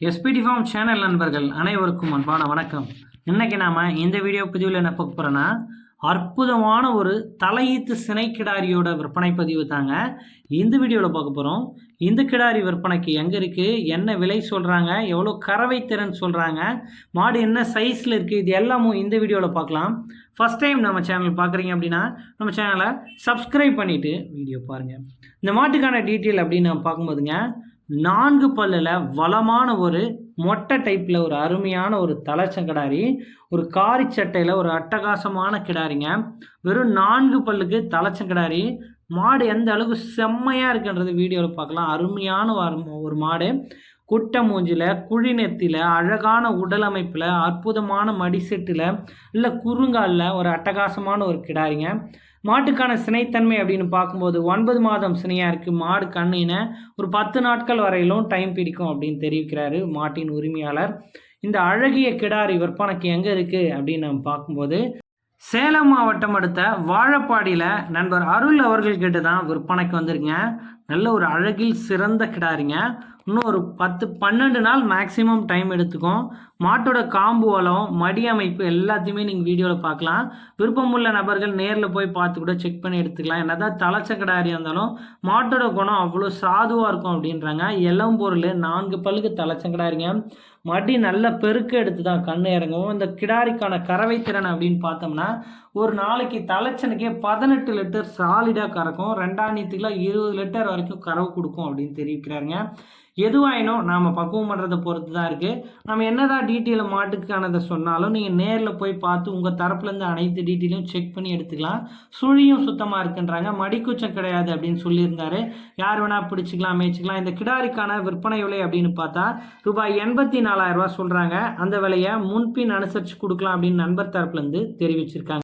SPD form channel நண்பர்கள் அனைவருக்கும் அன்பான வணக்கம். இன்றைக்கி நாம் இந்த வீடியோ பதிவில் என்ன பார்க்க போகிறோன்னா அற்புதமான ஒரு தலையீத்து சினை கிடாரியோட விற்பனை பதிவு தாங்க. இந்த வீடியோவில் பார்க்க போகிறோம் இந்த கிடாரி விற்பனைக்கு எங்கே இருக்குது என்ன விலை சொல்கிறாங்க எவ்வளோ கறவை திறன் சொல்கிறாங்க மாடு என்ன சைஸில் இருக்குது இது எல்லாமும் இந்த வீடியோவில் பார்க்கலாம். ஃபஸ்ட் டைம் நம்ம சேனல் பார்க்குறீங்க அப்படின்னா நம்ம சேனலை சப்ஸ்கிரைப் பண்ணிவிட்டு வீடியோ பாருங்கள் இந்த மாட்டுக்கான டீட்டெயில் அப்படின்னு நம்ம பார்க்கும்போதுங்க நான்கு பல்லில் வளமான ஒரு மொட்டை டைப்பில் ஒரு அருமையான ஒரு தலைச்சங்கடாரி ஒரு காரி சட்டையில் ஒரு அட்டகாசமான கிடாரிங்க. வெறும் நான்கு பல்லுக்கு தலைச்சங்கடாரி மாடு எந்த அளவுக்கு செம்மையாக இருக்குன்றது வீடியோவில் பார்க்கலாம். அருமையான ஒரு- மாடு. குட்டை மூஞ்சில் குழிநெத்தியில் அழகான உடல் அமைப்பில் அற்புதமான மடிசெட்டில் இல்லை குறுங்காலில் ஒரு அட்டகாசமான ஒரு கிடாரிங்க. மாட்டுக்கான சினைத்தன்மை அப்படின்னு பார்க்கும்போது ஒன்பது மாதம் சினையாக இருக்குது மாடு கண்ணின ஒரு பத்து நாட்கள் வரையிலும் டைம் பிடிக்கும் அப்படின்னு தெரிவிக்கிறாரு மாட்டின் உரிமையாளர். இந்த அழகிய கிடாரி விற்பனைக்கு எங்கே இருக்குது அப்படின்னு நம்ம பார்க்கும்போது சேலம் மாவட்டம் அடுத்த வாழப்பாடியில் நண்பர் அருள் அவர்கள்கிட்ட தான் விற்பனைக்கு வந்திருங்க நல்ல ஒரு அழகில் சிறந்த கிடாரிங்க. இன்னும் ஒரு பத்து பன்னெண்டு நாள் மேக்ஸிமம் டைம் எடுத்துக்கும். மாட்டோட காம்பு வளம் மடி அமைப்பு எல்லாத்தையுமே நீங்கள் வீடியோவில் பார்க்கலாம். விருப்பமுள்ள நபர்கள் நேரில் போய் பார்த்து கூட செக் பண்ணி எடுத்துக்கலாம். என்னதான் தலைச்ச கிடாரி இருந்தாலும் மாட்டோட குணம் அவ்வளோ சாதுவாக இருக்கும் அப்படின்றாங்க. இளம் பொருள் நான்கு பல்லுக்கு தலைச்ச கிடாரிங்க. மடி நல்ல பெருக்க எடுத்து தான் கண் இறங்கவும் இந்த கிடாரிக்கான கறவை திறன் அப்படின்னு பார்த்தோம்னா ஒரு நாளைக்கு தலைச்சனுக்கே பதினெட்டு லிட்டர் சாலிடாக கறக்கும். ரெண்டாம் நீத்துக்குலாம் இருபது லிட்டர் வரைக்கும் கரவு கொடுக்கும் அப்படின்னு தெரிவிக்கிறாருங்க. எதுவாயினும் நாம் பக்குவம் பண்ணுறதை பொறுத்து தான் இருக்குது நம்ம என்னதான் டீட்டெயில் மாட்டுக்கானதை சொன்னாலும் நீங்கள் நேரில் போய் பார்த்து உங்கள் தரப்புலேருந்து அனைத்து டீட்டெயிலும் செக் பண்ணி எடுத்துக்கலாம். சுழியும் சுத்தமாக இருக்குன்றாங்க. மடிக்குச்சம் கிடையாது அப்படின்னு சொல்லியிருந்தாரு. யார் வேணால் பிடிச்சிக்கலாம் மேய்ச்சிக்கலாம். இந்த கிடாரிக்கான விற்பனை விலை அப்படின்னு பார்த்தா ரூபாய் எண்பத்தி நாலாயிரம் சொல்கிறாங்க அந்த விலையை முன்பின் அனுசரித்து கொடுக்கலாம் அப்படின்னு நண்பர் தரப்புலேருந்து தெரிவிச்சிருக்காங்க.